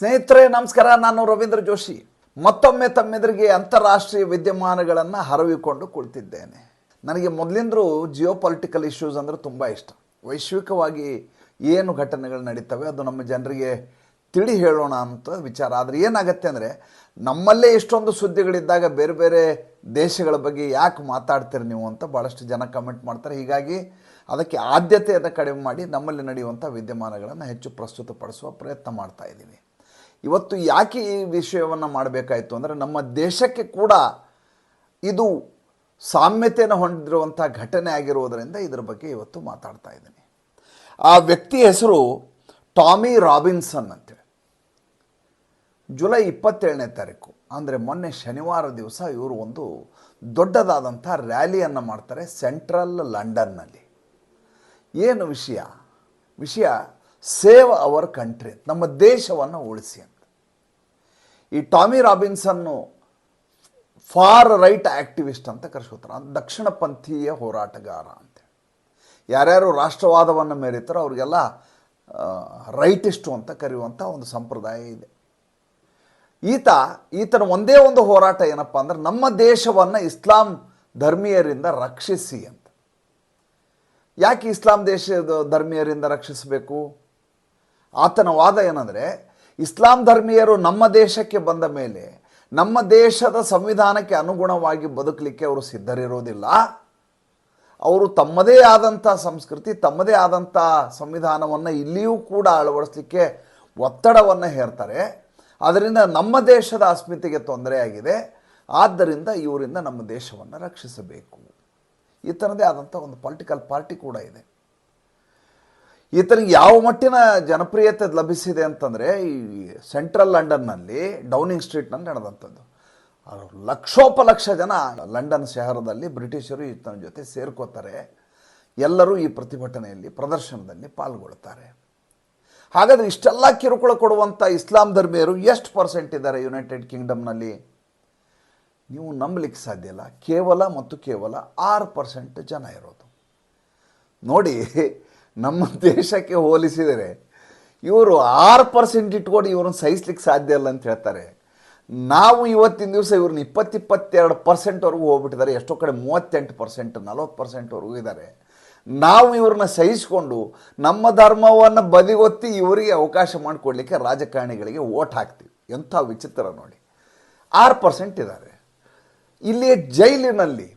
ಸ್ನೇಹಿತರೆ, ನಮಸ್ಕಾರ. ನಾನು ರವೀಂದ್ರ ಜೋಶಿ. ಮತ್ತೊಮ್ಮೆ ತಮ್ಮೆದುರಿಗೆ ಅಂತಾರಾಷ್ಟ್ರೀಯ ವಿದ್ಯಮಾನಗಳನ್ನು ಹರವಿಕೊಂಡು ಕುಳಿತಿದ್ದೇನೆ. ನನಗೆ ಮೊದಲಿಂದರೂ ಜಿಯೋ ಪೊಲಿಟಿಕಲ್ ಇಶ್ಯೂಸ್ ಅಂದರೆ ತುಂಬ ಇಷ್ಟ. ವೈಶ್ವಿಕವಾಗಿ ಏನು ಘಟನೆಗಳು ನಡೀತವೆ, ಅದು ನಮ್ಮ ಜನರಿಗೆ ತಿಳಿ ಹೇಳೋಣ ಅಂತ ವಿಚಾರ. ಆದರೆ ಏನಾಗತ್ತೆ ಅಂದರೆ, ನಮ್ಮಲ್ಲೇ ಇಷ್ಟೊಂದು ಸುದ್ದಿಗಳಿದ್ದಾಗ ಬೇರೆ ಬೇರೆ ದೇಶಗಳ ಬಗ್ಗೆ ಯಾಕೆ ಮಾತಾಡ್ತೀರಿ ನೀವು ಅಂತ ಭಾಳಷ್ಟು ಜನ ಕಮೆಂಟ್ ಮಾಡ್ತಾರೆ. ಹೀಗಾಗಿ ಅದಕ್ಕೆ ಆದ್ಯತೆಯನ್ನು ಕಡಿಮೆ ಮಾಡಿ ನಮ್ಮಲ್ಲಿ ನಡೆಯುವಂಥ ವಿದ್ಯಮಾನಗಳನ್ನು ಹೆಚ್ಚು ಪ್ರಸ್ತುತಪಡಿಸುವ ಪ್ರಯತ್ನ ಮಾಡ್ತಾ ಇದ್ದೀವಿ ಇವತ್ತು ಯಾಕೆ ಈ ವಿಷಯವನ್ನು ಮಾಡಬೇಕಾಯಿತು ಅಂದರೆ ನಮ್ಮ ದೇಶಕ್ಕೆ ಕೂಡ ಇದು ಸಾಮ್ಯತೆಯನ್ನು ಹೊಂದಿರುವಂಥ ಘಟನೆ ಆಗಿರುವುದರಿಂದ ಇದರ ಬಗ್ಗೆ ಇವತ್ತು ಮಾತಾಡ್ತಾ ಇದ್ದೀನಿ. ಆ ವ್ಯಕ್ತಿ ಹೆಸರು ಟಾಮಿ ರಾಬಿನ್ಸನ್ ಅಂತೇಳಿ ಜುಲೈ ಇಪ್ಪತ್ತೇಳನೇ ತಾರೀಕು, ಅಂದರೆ ಮೊನ್ನೆ ಶನಿವಾರ ದಿವಸ ಇವರು ಒಂದು ದೊಡ್ಡದಾದಂಥ ರ್ಯಾಲಿಯನ್ನು ಮಾಡ್ತಾರೆ ಸೆಂಟ್ರಲ್ ಲಂಡನ್ನಲ್ಲಿ. ಏನು ವಿಷಯ? ವಿಷಯ ಸೇವ್ ಅವರ್ ಕಂಟ್ರಿ, ನಮ್ಮ ದೇಶವನ್ನು ಉಳಿಸಿ ಅಂತ. ಈ ಟಾಮಿ ರಾಬಿನ್ಸನ್ನು ಫಾರ್ ರೈಟ್ ಆ್ಯಕ್ಟಿವಿಸ್ಟ್ ಅಂತ ಕರೆಸ್ಕೊತಾರೆ. ದಕ್ಷಿಣ ಪಂಥೀಯ ಹೋರಾಟಗಾರ ಅಂತ ಯಾರ್ಯಾರು ರಾಷ್ಟ್ರವಾದವನ್ನು ಮೇರಿತಾರೋ ಅವ್ರಿಗೆಲ್ಲ ರೈಟಿಸ್ಟು ಅಂತ ಕರೆಯುವಂಥ ಒಂದು ಸಂಪ್ರದಾಯ ಇದೆ. ಈತ, ಈತನ ಒಂದೇ ಒಂದು ಹೋರಾಟ ಏನಪ್ಪ ಅಂದ್ರೆ, ನಮ್ಮ ದೇಶವನ್ನು ಇಸ್ಲಾಂ ಧರ್ಮೀಯರಿಂದ ರಕ್ಷಿಸಿ ಅಂತ. ಯಾಕೆ ಇಸ್ಲಾಂ ದೇಶದ ಧರ್ಮೀಯರಿಂದ ರಕ್ಷಿಸಬೇಕು? ಆತನ ವಾದ ಏನಂದರೆ, ಇಸ್ಲಾಂ ಧರ್ಮೀಯರು ನಮ್ಮ ದೇಶಕ್ಕೆ ಬಂದ ಮೇಲೆ, ನಮ್ಮ ದೇಶದ ಸಂವಿಧಾನಕ್ಕೆ ಅನುಗುಣವಾಗಿ ಬದುಕಲಿಕ್ಕೆ ಅವರು ಸಿದ್ಧರಿರೋದಿಲ್ಲ ಅವರು ತಮ್ಮದೇ ಆದಂಥ ಸಂಸ್ಕೃತಿ, ತಮ್ಮದೇ ಆದಂಥ ಸಂವಿಧಾನವನ್ನು ಇಲ್ಲಿಯೂ ಕೂಡ ಅಳವಡಿಸಲಿಕ್ಕೆ ಒತ್ತಡವನ್ನು ಹೇರ್ತಾರೆ. ಅದರಿಂದ ನಮ್ಮ ದೇಶದ ಅಸ್ಮಿತೆಗೆ ತೊಂದರೆಯಾಗಿದೆ ಆದ್ದರಿಂದ ಇವರಿಂದ ನಮ್ಮ ದೇಶವನ್ನು ರಕ್ಷಿಸಬೇಕು. ಈತನದೇ ಆದಂಥ ಒಂದು ಪೊಲಿಟಿಕಲ್ ಪಾರ್ಟಿ ಕೂಡ ಇದೆ. ಈತನಿಗೆ ಯಾವ ಮಟ್ಟಿನ ಜನಪ್ರಿಯತೆ ಲಭಿಸಿದೆ ಅಂತಂದರೆ ಈ ಸೆಂಟ್ರಲ್ ಲಂಡನ್ನಲ್ಲಿ, ಡೌನಿಂಗ್ ಸ್ಟ್ರೀಟ್ನಲ್ಲಿ ನಡೆದಂಥದ್ದು. ಲಕ್ಷೋಪಲಕ್ಷ ಜನ ಲಂಡನ್ ಶಹರದಲ್ಲಿ ಬ್ರಿಟಿಷರು ಈತನ ಜೊತೆ ಸೇರ್ಕೋತಾರೆ. ಎಲ್ಲರೂ ಈ ಪ್ರತಿಭಟನೆಯಲ್ಲಿ, ಪ್ರದರ್ಶನದಲ್ಲಿ ಪಾಲ್ಗೊಳ್ತಾರೆ ಹಾಗಾದರೆ ಇಷ್ಟೆಲ್ಲ ಕಿರುಕುಳ ಕೊಡುವಂಥ ಇಸ್ಲಾಂ ಧರ್ಮೀಯರು ಎಷ್ಟು ಪರ್ಸೆಂಟ್ ಇದ್ದಾರೆ ಯುನೈಟೆಡ್ ಕಿಂಗ್ಡಮ್ನಲ್ಲಿ? ನೀವು ನಂಬಲಿಕ್ಕೆ ಸಾಧ್ಯ ಇಲ್ಲ. ಕೇವಲ ಮತ್ತು ಕೇವಲ ಆರು ಪರ್ಸೆಂಟ್ ಜನ ಇರೋದು. ನೋಡಿ ನಮ್ಮ ದೇಶಕ್ಕೆ ಹೋಲಿಸಿದರೆ ಇವರು ಆರು ಪರ್ಸೆಂಟ್ ಇಟ್ಕೊಂಡು ಇವ್ರನ್ನ ಸಹಿಸ್ಲಿಕ್ಕೆ ಸಾಧ್ಯ ಇಲ್ಲ ಅಂತ ಹೇಳ್ತಾರೆ. ನಾವು ಇವತ್ತಿನ ದಿವಸ ಇವ್ರನ್ನ ಇಪ್ಪತ್ತಿಪ್ಪತ್ತೆರಡು ಪರ್ಸೆಂಟ್ವರೆಗೂ ಹೋಗ್ಬಿಟ್ಟಿದ್ದಾರೆ. ಎಷ್ಟೋ ಕಡೆ ಮೂವತ್ತೆಂಟು ಪರ್ಸೆಂಟ್ ನಲವತ್ತು ಪರ್ಸೆಂಟ್ವರೆಗೂ ಇದ್ದಾರೆ. ನಾವು ಇವ್ರನ್ನ ಸಹಿಸಿಕೊಂಡು ನಮ್ಮ ಧರ್ಮವನ್ನು ಬದಿಗೊತ್ತಿ ಇವರಿಗೆ ಅವಕಾಶ ಮಾಡಿಕೊಡ್ಲಿಕ್ಕೆ ರಾಜಕಾರಣಿಗಳಿಗೆ ಓಟ್ ಹಾಕ್ತೀವಿ. ಎಂಥ ವಿಚಿತ್ರ ನೋಡಿ. ಆರು ಪರ್ಸೆಂಟ್ ಇದ್ದಾರೆ. ಇಲ್ಲಿ ಜೈಲಿನಲ್ಲಿ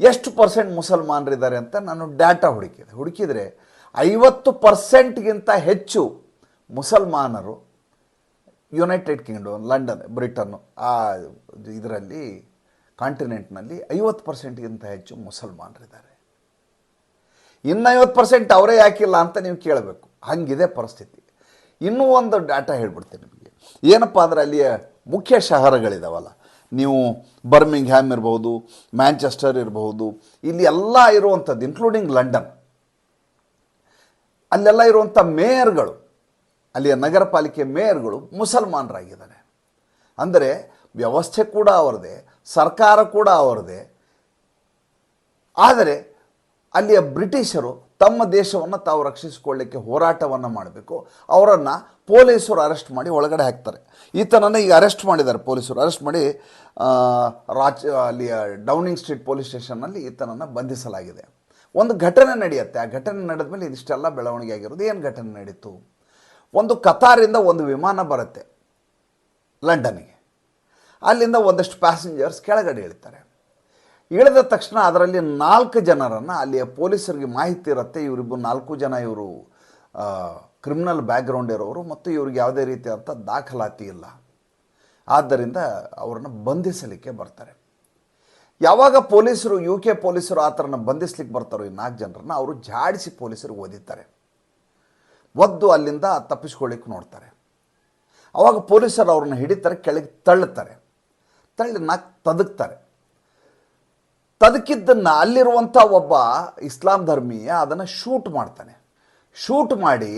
ಎಷ್ಟು ಪರ್ಸೆಂಟ್ ಮುಸಲ್ಮಾನರಿದ್ದಾರೆ ಅಂತ ನಾನು ಡಾಟಾ ಹುಡುಕಿದೆ. ಹುಡುಕಿದರೆ ಐವತ್ತು ಪರ್ಸೆಂಟ್ಗಿಂತ ಹೆಚ್ಚು ಮುಸಲ್ಮಾನರು ಯುನೈಟೆಡ್ ಕಿಂಗ್ಡಮ್ ಲಂಡನ್ ಬ್ರಿಟನ್ನು ಆ ಇದರಲ್ಲಿ ಕಾಂಟಿನೆಂಟ್ನಲ್ಲಿ ಐವತ್ತು ಪರ್ಸೆಂಟ್ಗಿಂತ ಹೆಚ್ಚು ಮುಸಲ್ಮಾನರಿದ್ದಾರೆ. ಇನ್ನು ಐವತ್ತು ಪರ್ಸೆಂಟ್ ಅವರೇ ಯಾಕಿಲ್ಲ ಅಂತ ನೀವು ಕೇಳಬೇಕು. ಹಂಗಿದೆ ಪರಿಸ್ಥಿತಿ. ಇನ್ನೂ ಒಂದು ಡಾಟಾ ಹೇಳ್ಬಿಡ್ತೀನಿ ನಿಮಗೆ. ಏನಪ್ಪ ಅಂದರೆ ಅಲ್ಲಿಯ ಮುಖ್ಯ ಶಹರಗಳಿದಾವಲ್ಲ. ನೀವು ಬರ್ಮಿಂಗ್ ಹ್ಯಾಮ್ ಇರ್ಬೋದು, ಮ್ಯಾಂಚೆಸ್ಟರ್ ಇರಬಹುದು ಇಲ್ಲಿ ಎಲ್ಲ ಇರುವಂಥದ್ದು ಇನ್ಕ್ಲೂಡಿಂಗ್ ಲಂಡನ್ ಅಲ್ಲೆಲ್ಲ ಇರುವಂಥ ಮೇಯರ್ಗಳು, ಅಲ್ಲಿಯ ನಗರ ಪಾಲಿಕೆ ಮೇಯರ್ಗಳು ಮುಸಲ್ಮಾನರಾಗಿದ್ದಾರೆ. ಅಂದರೆ ವ್ಯವಸ್ಥೆ ಕೂಡ ಅವರದೇ ಸರ್ಕಾರ ಕೂಡ ಅವರದೇ ಆದರೆ ಅಲ್ಲಿಯ ಬ್ರಿಟಿಷರು ತಮ್ಮ ದೇಶವನ್ನು ತಾವು ರಕ್ಷಿಸಿಕೊಳ್ಳಿಕ್ಕೆ ಹೋರಾಟವನ್ನು ಮಾಡಬೇಕು. ಅವರನ್ನು ಪೊಲೀಸರು ಅರೆಸ್ಟ್ ಮಾಡಿ ಒಳಗಡೆ ಹಾಕ್ತಾರೆ. ಈತನನ್ನು ಈಗ ಅರೆಸ್ಟ್ ಮಾಡಿದ್ದಾರೆ ಪೊಲೀಸರು. ಅರೆಸ್ಟ್ ಮಾಡಿ ರಾಜ್ ಅಲ್ಲಿಯ ಡೌನಿಂಗ್ ಸ್ಟ್ರೀಟ್ ಪೊಲೀಸ್ ಸ್ಟೇಷನ್ನಲ್ಲಿ ಈತನನ್ನು ಬಂಧಿಸಲಾಗಿದೆ. ಒಂದು ಘಟನೆ ನಡೆಯುತ್ತೆ. ಆ ಘಟನೆ ನಡೆದ ಮೇಲೆ ಇದಿಷ್ಟೆಲ್ಲ ಬೆಳವಣಿಗೆ ಆಗಿರೋದು ಏನು ಘಟನೆ ನಡೀತು? ಒಂದು ಕತಾರಿಂದ ಒಂದು ವಿಮಾನ ಬರುತ್ತೆ ಲಂಡನ್ಗೆ. ಅಲ್ಲಿಂದ ಒಂದಷ್ಟು ಪ್ಯಾಸೆಂಜರ್ಸ್ ಕೆಳಗಡೆ ಇಳ್ತಾರೆ. ಇಳಿದ ತಕ್ಷಣ ಅದರಲ್ಲಿ ನಾಲ್ಕು ಜನರನ್ನು ಅಲ್ಲಿಯ ಪೊಲೀಸರಿಗೆ ಮಾಹಿತಿ ಇರುತ್ತೆ. ಇವರಿಬ್ಬರು ನಾಲ್ಕು ಜನ ಇವರು ಕ್ರಿಮಿನಲ್ ಬ್ಯಾಕ್ಗ್ರೌಂಡ್ ಇರೋರು ಮತ್ತು ಇವ್ರಿಗೆ ಯಾವುದೇ ರೀತಿಯಾದಂಥ ದಾಖಲಾತಿ ಇಲ್ಲ. ಆದ್ದರಿಂದ ಅವರನ್ನು ಬಂಧಿಸಲಿಕ್ಕೆ ಬರ್ತಾರೆ. ಯಾವಾಗ ಪೊಲೀಸರು ಯು ಕೆ ಪೊಲೀಸರು ಆ ಥರನ ಬಂಧಿಸ್ಲಿಕ್ಕೆ ಬರ್ತಾರೋ ಈ ನಾಲ್ಕು ಜನರನ್ನ ಅವರು ಜಾಡಿಸಿ ಪೊಲೀಸರು ಓದಿತಾರೆ ಒದ್ದು ಅಲ್ಲಿಂದ ತಪ್ಪಿಸ್ಕೊಳ್ಳಿಕ್ಕೆ ನೋಡ್ತಾರೆ. ಆವಾಗ ಪೊಲೀಸರು ಅವ್ರನ್ನ ಹಿಡಿತಾರೆ, ಕೆಳಗೆ ತಳ್ಳುತ್ತಾರೆ. ತಳ್ಳಿ ನಾಲ್ಕು ತದಕ್ತಾರೆ. ತದಕಿದ್ದನ್ನು ಅಲ್ಲಿರುವಂಥ ಒಬ್ಬ ಇಸ್ಲಾಂ ಧರ್ಮೀಯ ಅದನ್ನು ಶೂಟ್ ಮಾಡ್ತಾನೆ. ಶೂಟ್ ಮಾಡಿ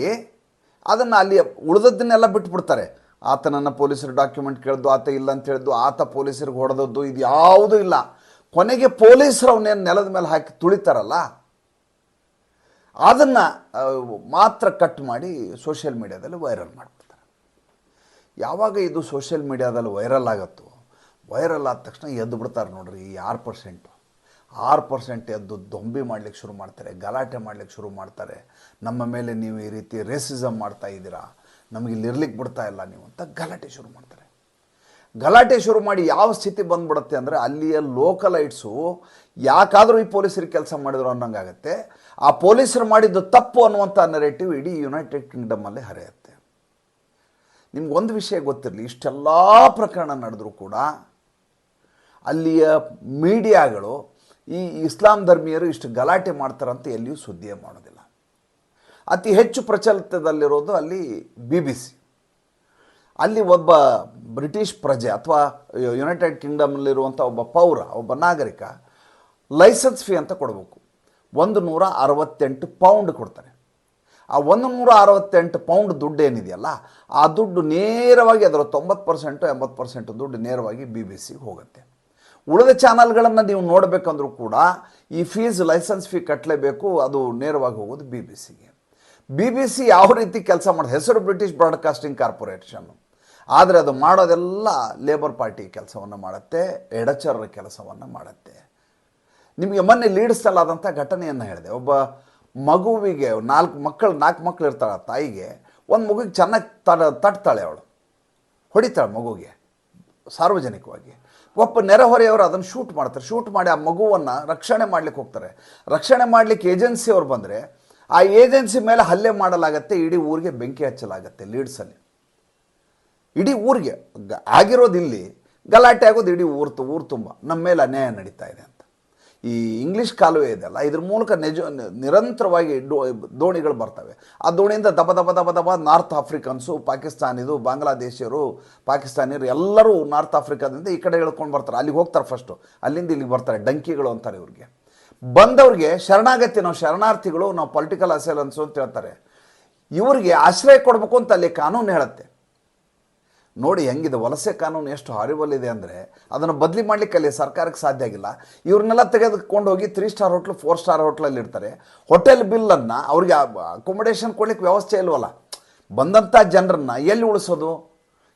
ಅದನ್ನು ಅಲ್ಲಿ ಉಳಿದದ್ದನ್ನೆಲ್ಲ ಬಿಟ್ಬಿಡ್ತಾರೆ. ಆತನನ್ನು ಪೊಲೀಸರು ಡಾಕ್ಯುಮೆಂಟ್ ಕೇಳಿದ್ದು ಆತ ಇಲ್ಲ ಅಂತ ಹೇಳಿದ್ದು ಆತ ಪೊಲೀಸರಿಗೆ ಹೊಡೆದದ್ದು ಇದು ಯಾವುದೂ ಇಲ್ಲ. ಕೊನೆಗೆ ಪೊಲೀಸರು ಅವನೇನು ನೆಲದ ಮೇಲೆ ಹಾಕಿ ತುಳಿತಾರಲ್ಲ, ಅದನ್ನು ಮಾತ್ರ ಕಟ್ ಮಾಡಿ ಸೋಷಿಯಲ್ ಮೀಡಿಯಾದಲ್ಲಿ ವೈರಲ್ ಮಾಡಿಬಿಡ್ತಾರೆ. ಯಾವಾಗ ಇದು ಸೋಷಿಯಲ್ ಮೀಡ್ಯಾದಲ್ಲಿ ವೈರಲ್ ಆಗುತ್ತೋ ವೈರಲ್ ಆದ ತಕ್ಷಣ ಎದ್ದು ಬಿಡ್ತಾರೆ ನೋಡ್ರಿ ಈ ಆರು ಪರ್ಸೆಂಟು ಆರು ಪರ್ಸೆಂಟ್ ಎದ್ದು ದೊಂಬಿ ಮಾಡ್ಲಿಕ್ಕೆ ಶುರು ಮಾಡ್ತಾರೆ, ಗಲಾಟೆ ಮಾಡ್ಲಿಕ್ಕೆ ಶುರು ಮಾಡ್ತಾರೆ. ನಮ್ಮ ಮೇಲೆ ನೀವು ಈ ರೀತಿ ರೇಸಿಸಮ್ ಮಾಡ್ತಾ ಇದ್ದೀರಾ, ನಮಗೆ ಇಲ್ಲಿ ಇರ್ಲಿಕ್ಕೆ ಬಿಡ್ತಾ ಇಲ್ಲ ನೀವು ಅಂತ ಗಲಾಟೆ ಶುರು ಮಾಡ್ತಾರೆ. ಗಲಾಟೆ ಶುರು ಮಾಡಿ ಯಾವ ಸ್ಥಿತಿ ಬಂದ್ಬಿಡುತ್ತೆ ಅಂದರೆ ಅಲ್ಲಿಯ ಲೋಕಲೈಟ್ಸು ಯಾಕಾದರೂ ಈ ಪೊಲೀಸರಿಗೆ ಕೆಲಸ ಮಾಡಿದ್ರು ಅನ್ನೋಂಗಾಗತ್ತೆ. ಆ ಪೊಲೀಸರು ಮಾಡಿದ್ದು ತಪ್ಪು ಅನ್ನುವಂಥ ನೆರೇಟಿವ್ ಇಡೀ ಯುನೈಟೆಡ್ ಕಿಂಗ್ಡಮಲ್ಲಿ ಹರಿಯುತ್ತೆ. ನಿಮ್ಗೊಂದು ವಿಷಯ ಗೊತ್ತಿರಲಿ, ಇಷ್ಟೆಲ್ಲ ಪ್ರಕರಣ ನಡೆದರೂ ಕೂಡ ಅಲ್ಲಿಯ ಮೀಡಿಯಾಗಳು ಈ ಇಸ್ಲಾಂ ಧರ್ಮೀಯರು ಇಷ್ಟು ಗಲಾಟೆ ಮಾಡ್ತಾರಂತ ಎಲ್ಲಿಯೂ ಸುದ್ದಿಯೇ ಮಾಡೋದಿಲ್ಲ. ಅತಿ ಹೆಚ್ಚು ಪ್ರಚಲಿತದಲ್ಲಿರೋದು ಅಲ್ಲಿ ಬಿ ಬಿ ಸಿ ಅಲ್ಲಿ ಒಬ್ಬ ಬ್ರಿಟಿಷ್ ಪ್ರಜೆ ಅಥವಾ ಯುನೈಟೆಡ್ ಕಿಂಗ್ಡಮ್ನಲ್ಲಿರುವಂಥ ಒಬ್ಬ ಪೌರ, ಒಬ್ಬ ನಾಗರಿಕ ಲೈಸೆನ್ಸ್ ಫೀ ಅಂತ ಕೊಡಬೇಕು. ಒಂದು ನೂರ ಅರವತ್ತೆಂಟು ಪೌಂಡ್ ಕೊಡ್ತಾರೆ ಆ ಒಂದು ನೂರ ಅರವತ್ತೆಂಟು ಪೌಂಡ್ ದುಡ್ಡು ಏನಿದೆಯಲ್ಲ, ಆ ದುಡ್ಡು ನೇರವಾಗಿ ಅದರ ತೊಂಬತ್ತು ಪರ್ಸೆಂಟು ಎಂಬತ್ತು ಪರ್ಸೆಂಟು ದುಡ್ಡು ನೇರವಾಗಿ ಬಿ ಬಿ ಸಿಗೆ ಹೋಗುತ್ತೆ. ಉಳಿದ ಚಾನಲ್ಗಳನ್ನು ನೀವು ನೋಡಬೇಕಂದ್ರೂ ಕೂಡ ಈ ಫೀಸ್ ಲೈಸೆನ್ಸ್ ಫೀ ಕಟ್ಟಲೇಬೇಕು ಅದು ನೇರವಾಗಿ ಹೋಗೋದು ಬಿ ಬಿ ಸಿಗೆ ಬಿ ಬಿ ಸಿ ಯಾವ ರೀತಿ ಕೆಲಸ ಮಾಡೋದು ಹೆಸರು ಬ್ರಿಟಿಷ್ ಬ್ರಾಡ್ಕಾಸ್ಟಿಂಗ್ ಕಾರ್ಪೊರೇಷನ್ ಆದರೆ ಅದು ಮಾಡೋದೆಲ್ಲ ಲೇಬರ್ ಪಾರ್ಟಿ ಕೆಲಸವನ್ನು ಮಾಡುತ್ತೆ ಎಡಚರರ ಕೆಲಸವನ್ನು ಮಾಡುತ್ತೆ. ನಿಮಗೆ ಮೊನ್ನೆ ಲೀಡ್ಸಲ್ಲಾದಂಥ ಘಟನೆಯನ್ನು ಹೇಳಿದೆ. ಒಬ್ಬ ಮಗುವಿಗೆ ನಾಲ್ಕು ಮಕ್ಕಳು ನಾಲ್ಕು ಮಕ್ಕಳು ಇರ್ತಾಳೆ ತಾಯಿಗೆ, ಒಂದು ಮಗುಗೆ ಚೆನ್ನಾಗಿ ತಡ, ತಟ್ತಾಳೆ ಅವಳು. ಹೊಡಿತಾಳೆ ಮಗುಗೆ, ಸಾರ್ವಜನಿಕವಾಗಿ. ಒಬ್ಬ ನೆರೆಹೊರೆಯವರು ಅದನ್ನು ಶೂಟ್ ಮಾಡ್ತಾರೆ. ಶೂಟ್ ಮಾಡಿ ಆ ಮಗುವನ್ನು ರಕ್ಷಣೆ ಮಾಡ್ಲಿಕ್ಕೆ ಹೋಗ್ತಾರೆ. ರಕ್ಷಣೆ ಮಾಡಲಿಕ್ಕೆ ಏಜೆನ್ಸಿಯವರು ಬಂದರೆ, ಆ ಏಜೆನ್ಸಿ ಮೇಲೆ ಹಲ್ಲೆ ಮಾಡಲಾಗತ್ತೆ, ಇಡೀ ಊರಿಗೆ ಬೆಂಕಿ ಹಚ್ಚಲಾಗತ್ತೆ ಲೀಡ್ಸಲ್ಲಿ ಇಡೀ ಊರಿಗೆ ಆಗಿರೋದು ಇಲ್ಲಿ ಗಲಾಟೆ ಆಗೋದು ಇಡೀ ಊರು ಊರು ತುಂಬ. ನಮ್ಮ ಮೇಲೆ ಅನ್ಯಾಯ ನಡೀತಾ ಇದೆ ಅಂತ. ಈ ಇಂಗ್ಲೀಷ್ ಕಾಲುವೆ ಇದೆಯಲ್ಲ ಇದ್ರ ಮೂಲಕ ನಿಜ ನಿರಂತರವಾಗಿ ಡೋ ದೋಣಿಗಳು ಬರ್ತವೆ. ಆ ದೋಣಿಯಿಂದ ದಬ ದಬ ದಬ ದಬ ನಾರ್ತ್ ಆಫ್ರಿಕನ್ಸು, ಪಾಕಿಸ್ತಾನಿದು, ಬಾಂಗ್ಲಾದೇಶಿಯರು, ಪಾಕಿಸ್ತಾನಿಯರು ಎಲ್ಲರೂ ನಾರ್ತ್ ಆಫ್ರಿಕಾದಿಂದ ಈ ಕಡೆ ಹೇಳ್ಕೊಂಡು ಬರ್ತಾರೆ. ಅಲ್ಲಿಗೆ ಹೋಗ್ತಾರೆ ಫಸ್ಟು ಅಲ್ಲಿಂದ ಇಲ್ಲಿಗೆ ಬರ್ತಾರೆ. ಡಂಕಿಗಳು ಅಂತಾರೆ ಇವ್ರಿಗೆ. ಬಂದವ್ರಿಗೆ ಶರಣಾಗತಿ, ನಾವು ಶರಣಾರ್ಥಿಗಳು, ನಾವು ಪೊಲಿಟಿಕಲ್ ಅಸೈಲೆನ್ಸು ಅಂತ ಹೇಳ್ತಾರೆ. ಇವರಿಗೆ ಆಶ್ರಯ ಕೊಡಬೇಕು ಅಂತ ಅಲ್ಲಿ ಕಾನೂನು ಹೇಳುತ್ತೆ. ನೋಡಿ ಹೆಂಗಿದೆ, ವಲಸೆ ಕಾನೂನು ಎಷ್ಟು ಹಾರಿಬಲ್ ಇದೆ ಅಂದರೆ ಅದನ್ನು ಬದಲಿ ಮಾಡಲಿಕ್ಕೆ ಅಲ್ಲಿ ಸರ್ಕಾರಕ್ಕೆ ಸಾಧ್ಯ ಆಗಿಲ್ಲ. ಇವ್ರನ್ನೆಲ್ಲ ತೆಗೆದುಕೊಂಡು ಹೋಗಿ three star hotel four star ಹೋಟ್ಲಲ್ಲಿ ಇರ್ತಾರೆ ಹೋಟೆಲ್ ಬಿಲ್ಲನ್ನು ಅವ್ರಿಗೆ ಅಕೊಮಡೇಷನ್ ಕೊಡ್ಲಿಕ್ಕೆ ವ್ಯವಸ್ಥೆ ಇಲ್ವಲ್ಲ? ಬಂದಂಥ ಜನರನ್ನ ಎಲ್ಲಿ ಉಳಿಸೋದು?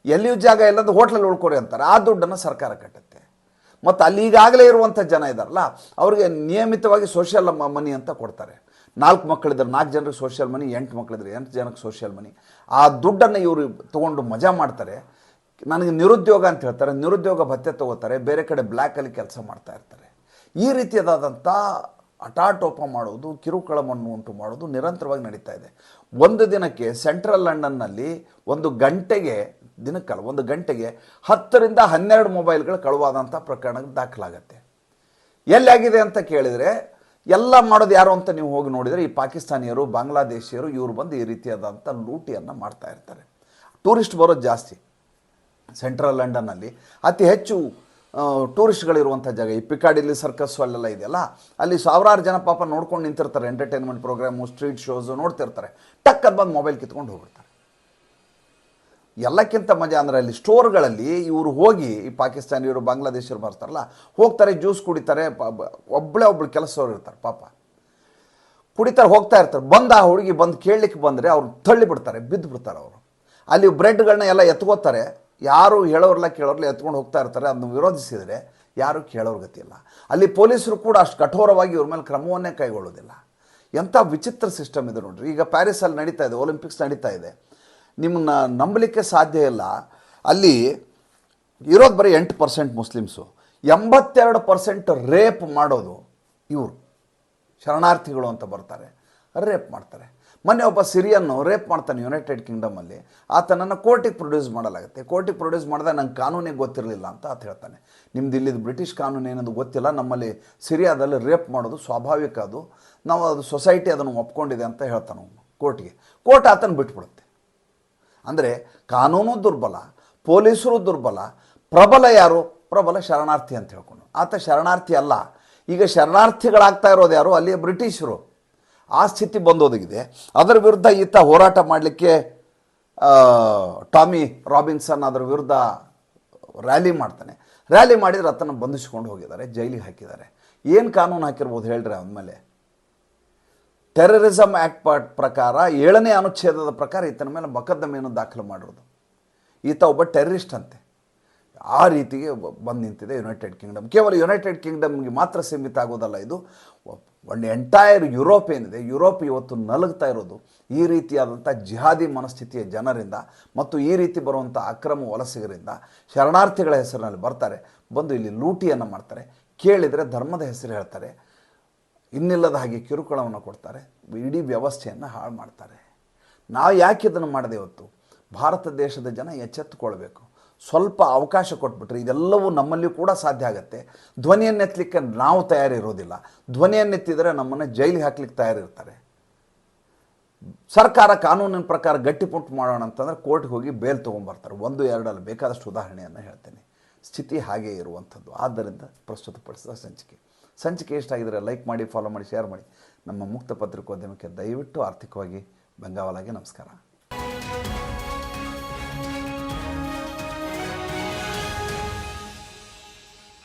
ಎಲ್ಲಿಯೂ ಜಾಗ ಇಲ್ಲದ ಹೋಟ್ಲಲ್ಲಿ ಉಳ್ಕೊರಿ ಅಂತಾರೆ. ಆ ದುಡ್ಡನ್ನು ಸರ್ಕಾರ ಕಟ್ಟುತ್ತೆ. ಮತ್ತು ಅಲ್ಲಿ ಈಗಾಗಲೇ ಇರುವಂಥ ಜನ ಇದ್ದಾರಲ್ಲ ಅವ್ರಿಗೆ ನಿಯಮಿತವಾಗಿ ಸೋಷಿಯಲ್ ಮನಿ ಅಂತ ಕೊಡ್ತಾರೆ. ನಾಲ್ಕು ಮಕ್ಕಳಿದ್ರೆ ನಾಲ್ಕು ಜನರಿಗೆ ಸೋಷಿಯಲ್ ಮನಿ ಎಂಟು ಮಕ್ಕಳಿದ್ರೆ ಎಂಟು ಜನಕ್ಕೆ ಸೋಷಿಯಲ್ ಮನಿ ಆ ದುಡ್ಡನ್ನು ಇವರು ತೊಗೊಂಡು ಮಜಾ ಮಾಡ್ತಾರೆ. ನನಗೆ ನಿರುದ್ಯೋಗ ಅಂತ ಹೇಳ್ತಾರೆ. ನಿರುದ್ಯೋಗ ಭತ್ಯೆ ತಗೋತಾರೆ. ಬೇರೆ ಕಡೆ ಬ್ಲ್ಯಾಕಲ್ಲಿ ಕೆಲಸ ಮಾಡ್ತಾ ಇರ್ತಾರೆ. ಈ ರೀತಿಯಾದಂಥ ಹಠಾಟೋಪ ಮಾಡೋದು ಕಿರುಕುಳವನ್ನು ಉಂಟು ಮಾಡೋದು ನಿರಂತರವಾಗಿ ನಡೀತಾ ಇದೆ. ಒಂದು ದಿನಕ್ಕೆ ಸೆಂಟ್ರಲ್ ಲಂಡನ್ನಲ್ಲಿ ಒಂದು ಗಂಟೆಗೆ, ದಿನಕ್ಕಲ್ಲ, ಒಂದು ಗಂಟೆಗೆ ಹತ್ತರಿಂದ ಹನ್ನೆರಡು ಮೊಬೈಲ್ಗಳು ಕಳುವಾದಂಥ ಪ್ರಕರಣ ದಾಖಲಾಗತ್ತೆ. ಎಲ್ಲಾಗಿದೆ ಅಂತ ಕೇಳಿದರೆ ಎಲ್ಲ ಮಾಡೋದು ಯಾರು ಅಂತ ನೀವು ಹೋಗಿ ನೋಡಿದರೆ ಈ ಪಾಕಿಸ್ತಾನಿಯರು, ಬಾಂಗ್ಲಾದೇಶಿಯರು ಇವರು ಬಂದು ಈ ರೀತಿಯಾದಂಥ ಲೂಟಿಯನ್ನು ಮಾಡ್ತಾ ಇರ್ತಾರೆ. ಟೂರಿಸ್ಟ್ ಬರೋದು ಜಾಸ್ತಿ. ಸೆಂಟ್ರಲ್ ಲಂಡನ್ನಲ್ಲಿ ಅತಿ ಹೆಚ್ಚು ಟೂರಿಸ್ಟ್ಗಳಿರುವಂಥ ಜಾಗ. ಈ ಪಿಕಾಡಿಲಿ ಸರ್ಕಸ್ಸು ಅಲ್ಲೆಲ್ಲ ಇದೆಯಲ್ಲ, ಅಲ್ಲಿ ಸಾವಿರಾರು ಜನ ಪಾಪ ನೋಡ್ಕೊಂಡು ನಿಂತಿರ್ತಾರೆ. ಎಂಟರ್ಟೈನ್ಮೆಂಟ್ ಪ್ರೋಗ್ರಾಮು ಸ್ಟ್ರೀಟ್ ಶೋಸು ನೋಡ್ತಿರ್ತಾರೆ. ಟಕ್ ಅದು ಬಂದು ಮೊಬೈಲ್ ಕಿತ್ಕೊಂಡು ಹೋಗ್ಬಿಡ್ತಾರೆ. ಎಲ್ಲಕ್ಕಿಂತ ಮಜಾ ಅಂದರೆ ಅಲ್ಲಿ ಸ್ಟೋರ್ಗಳಲ್ಲಿ ಇವರು ಹೋಗಿ, ಈ ಪಾಕಿಸ್ತಾನಿಯವರು ಬಾಂಗ್ಲಾದೇಶರು ಬರ್ತಾರಲ್ಲ, ಹೋಗ್ತಾರೆ, ಜ್ಯೂಸ್ ಕುಡಿತಾರೆ ಒಬ್ಬಳೆ ಒಬ್ಳು ಕೆಲಸವ್ರು ಇರ್ತಾರೆ, ಪಾಪ. ಕುಡಿತಾರೆ, ಹೋಗ್ತಾ ಇರ್ತಾರೆ. ಬಂದ ಆ ಹುಡುಗಿ ಬಂದು ಕೇಳಲಿಕ್ಕೆ ಬಂದರೆ ಅವ್ರು ತಳ್ಳಿ ಬಿಡ್ತಾರೆ, ಬಿದ್ದು ಬಿಡ್ತಾರೆ ಅವರು. ಅಲ್ಲಿ ಬ್ರೆಡ್ಗಳನ್ನ ಎಲ್ಲ ಎತ್ಕೋತಾರೆ. ಯಾರು ಹೇಳೋರ್ಲ ಕೇಳೋರ್ಲ ಎತ್ಕೊಂಡು ಹೋಗ್ತಾ ಇರ್ತಾರೆ ಅದನ್ನು ವಿರೋಧಿಸಿದರೆ ಯಾರು ಕೇಳೋರ್ ಗತಿಯಿಲ್ಲ ಅಲ್ಲಿ ಪೊಲೀಸರು ಕೂಡ ಅಷ್ಟು ಕಠೋರವಾಗಿ ಇವ್ರ ಮೇಲೆ ಕ್ರಮವನ್ನೇ ಕೈಗೊಳ್ಳೋದಿಲ್ಲ. ಎಂಥ ವಿಚಿತ್ರ ಸಿಸ್ಟಮ್ ಇದೆ ನೋಡ್ರಿ. ಈಗ ಪ್ಯಾರಿಸಲ್ಲಿ ನಡೀತಾ ಇದೆ, ಒಲಿಂಪಿಕ್ಸ್ ನಡೀತಾ ಇದೆ. ನಿಮ್ಮನ್ನ ನಂಬಲಿಕ್ಕೆ ಸಾಧ್ಯ ಇಲ್ಲ. ಅಲ್ಲಿ ಇರೋದು ಬರೀ ಎಂಟು ಪರ್ಸೆಂಟ್ ಮುಸ್ಲಿಮ್ಸು. ಎಂಬತ್ತೆರಡು ಪರ್ಸೆಂಟ್ ರೇಪ್ ಮಾಡೋದು ಇವರು. ಶರಣಾರ್ಥಿಗಳು ಅಂತ ಬರ್ತಾರೆ. ರೇಪ್ ಮಾಡ್ತಾರೆ. ಮೊನ್ನೆ ಒಬ್ಬ ಸಿರಿಯನ್ನು ರೇಪ್ ಮಾಡ್ತಾನೆ ಯುನೈಟೆಡ್ ಕಿಂಗ್ಡಮಲ್ಲಿ ಆತನನ್ನು ಕೋರ್ಟಿಗೆ ಪ್ರೊಡ್ಯೂಸ್ ಮಾಡಲಾಗುತ್ತೆ. ಕೋರ್ಟಿಗೆ ಪ್ರೊಡ್ಯೂಸ್ ಮಾಡಿದಾಗ ನಂಗೆ ಕಾನೂನಿಗೆ ಗೊತ್ತಿರಲಿಲ್ಲ ಅಂತ ಆತ ಹೇಳ್ತಾನೆ. ನಿಮ್ದು ಇಲ್ಲಿದ್ದು ಬ್ರಿಟಿಷ್ ಕಾನೂನು ಏನದು ಗೊತ್ತಿಲ್ಲ. ನಮ್ಮಲ್ಲಿ ಸಿರಿಯಾದಲ್ಲಿ ರೇಪ್ ಮಾಡೋದು ಸ್ವಾಭಾವಿಕ ಅದು. ನಾವು ಅದು ಸೊಸೈಟಿ ಅದನ್ನು ಒಪ್ಕೊಂಡಿದೆ ಅಂತ ಹೇಳ್ತಾನೆ ಅವನು ಕೋರ್ಟ್ಗೆ. ಕೋರ್ಟ್ ಆತನ ಬಿಟ್ಬಿಡುತ್ತೆ. ಅಂದರೆ ಕಾನೂನು ದುರ್ಬಲ, ಪೊಲೀಸರು ದುರ್ಬಲ, ಪ್ರಬಲ ಯಾರು? ಪ್ರಬಲ ಶರಣಾರ್ಥಿ ಅಂತ ಹೇಳ್ಕೊಂಡು. ಆತ ಶರಣಾರ್ಥಿ ಅಲ್ಲ. ಈಗ ಶರಣಾರ್ಥಿಗಳಾಗ್ತಾ ಇರೋದು ಯಾರು? ಅಲ್ಲಿ ಬ್ರಿಟಿಷರು. ಆ ಸ್ಥಿತಿ ಬಂದೋದಾಗಿದೆ. ಅದರ ವಿರುದ್ಧ ಈತ ಹೋರಾಟ ಮಾಡಲಿಕ್ಕೆ ಟಾಮಿ ರಾಬಿನ್ಸನ್ ಅದರ ವಿರುದ್ಧ ರ್ಯಾಲಿ ಮಾಡ್ತಾನೆ. ರ್ಯಾಲಿ ಮಾಡಿದರೆ ಆತನ ಬಂಧಿಸ್ಕೊಂಡು ಹೋಗಿದ್ದಾರೆ, ಜೈಲಿಗೆ ಹಾಕಿದ್ದಾರೆ. ಏನು ಕಾನೂನು ಹಾಕಿರ್ಬೋದು ಹೇಳ್ರಿ ಅಂದಮೇಲೆ ಟೆರರಿಸಮ್ ಆ್ಯಕ್ಟ್ ಪ್ರಕಾರ ಏಳನೇ ಅನುಚ್ಛೇದದ ಪ್ರಕಾರ ಈತನ ಮೇಲೆ ಮೊಕದ್ದಮೆಯನ್ನು ದಾಖಲು ಮಾಡಿರೋದು. ಈತ ಒಬ್ಬ ಟೆರರಿಸ್ಟ್ ಅಂತೆ. ಆ ರೀತಿಗೆ ಬಂದು ನಿಂತಿದೆ ಯುನೈಟೆಡ್ ಕಿಂಗ್ಡಮ್ ಕೇವಲ ಯುನೈಟೆಡ್ ಕಿಂಗ್ಡಮ್ಗೆ ಮಾತ್ರ ಸೀಮಿತ ಆಗೋದಲ್ಲ ಇದು. ಒಂದು ಎಂಟೈರ್ ಯುರೋಪ್ ಏನಿದೆ ಯುರೋಪ್ ಇವತ್ತು ನಲಗ್ತಾ ಇರೋದು ಈ ರೀತಿಯಾದಂಥ ಜಿಹಾದಿ ಮನಸ್ಥಿತಿಯ ಜನರಿಂದ ಮತ್ತು ಈ ರೀತಿ ಬರುವಂಥ ಅಕ್ರಮ ವಲಸಿಗರಿಂದ. ಶರಣಾರ್ಥಿಗಳ ಹೆಸರಿನಲ್ಲಿ ಬರ್ತಾರೆ, ಬಂದು ಇಲ್ಲಿ ಲೂಟಿಯನ್ನು ಮಾಡ್ತಾರೆ. ಕೇಳಿದರೆ ಧರ್ಮದ ಹೆಸರು ಹೇಳ್ತಾರೆ. ಇನ್ನಿಲ್ಲದ ಹಾಗೆ ಕಿರುಕುಳವನ್ನು ಕೊಡ್ತಾರೆ. ಇಡೀ ವ್ಯವಸ್ಥೆಯನ್ನು ಹಾಳು ಮಾಡ್ತಾರೆ. ನಾವು ಯಾಕೆ ಇದನ್ನು ಮಾಡಿದೆ ಇವತ್ತು ಭಾರತ ದೇಶದ ಜನ ಎಚ್ಚೆತ್ತುಕೊಳ್ಬೇಕು. ಸ್ವಲ್ಪ ಅವಕಾಶ ಕೊಟ್ಬಿಟ್ರೆ ಇದೆಲ್ಲವೂ ನಮ್ಮಲ್ಲಿ ಕೂಡ ಸಾಧ್ಯ ಆಗುತ್ತೆ. ಧ್ವನಿಯನ್ನೆತ್ತಲಿಕ್ಕೆ ನಾವು ತಯಾರಿರೋದಿಲ್ಲ. ಧ್ವನಿಯನ್ನೆತ್ತಿದರೆ ನಮ್ಮನ್ನು ಜೈಲಿಗೆ ಹಾಕ್ಲಿಕ್ಕೆ ತಯಾರಿರ್ತಾರೆ. ಸರ್ಕಾರ ಕಾನೂನಿನ ಪ್ರಕಾರ ಗಟ್ಟಿಪುಂಟು ಮಾಡೋಣ ಅಂತಂದರೆ ಕೋರ್ಟ್ಗೆ ಹೋಗಿ ಬೇಲ್ ತೊಗೊಂಬರ್ತಾರೆ. ಒಂದು, ಎರಡಲ್ಲ ಬೇಕಾದಷ್ಟು ಉದಾಹರಣೆಯನ್ನು ಹೇಳ್ತೇನೆ. ಸ್ಥಿತಿ ಹಾಗೇ ಇರುವಂಥದ್ದು. ಆದ್ದರಿಂದ ಪ್ರಸ್ತುತಪಡಿಸಿದ ಸಂಚಿಕೆ. ಸಂಚಿಕೆ ಆಗಿದ್ರೆ ಲೈಕ್ ಮಾಡಿ ಫಾಲೋ ಮಾಡಿ ಶೇರ್ ಮಾಡಿ. ನಮ್ಮ ಮುಕ್ತ ಪತ್ರಿಕೋದ್ಯಮಕ್ಕೆ ದಯವಿಟ್ಟು ಆರ್ಥಿಕವಾಗಿ ಬೆಂಗಾವಲಾಗಿ ನಮಸ್ಕಾರ.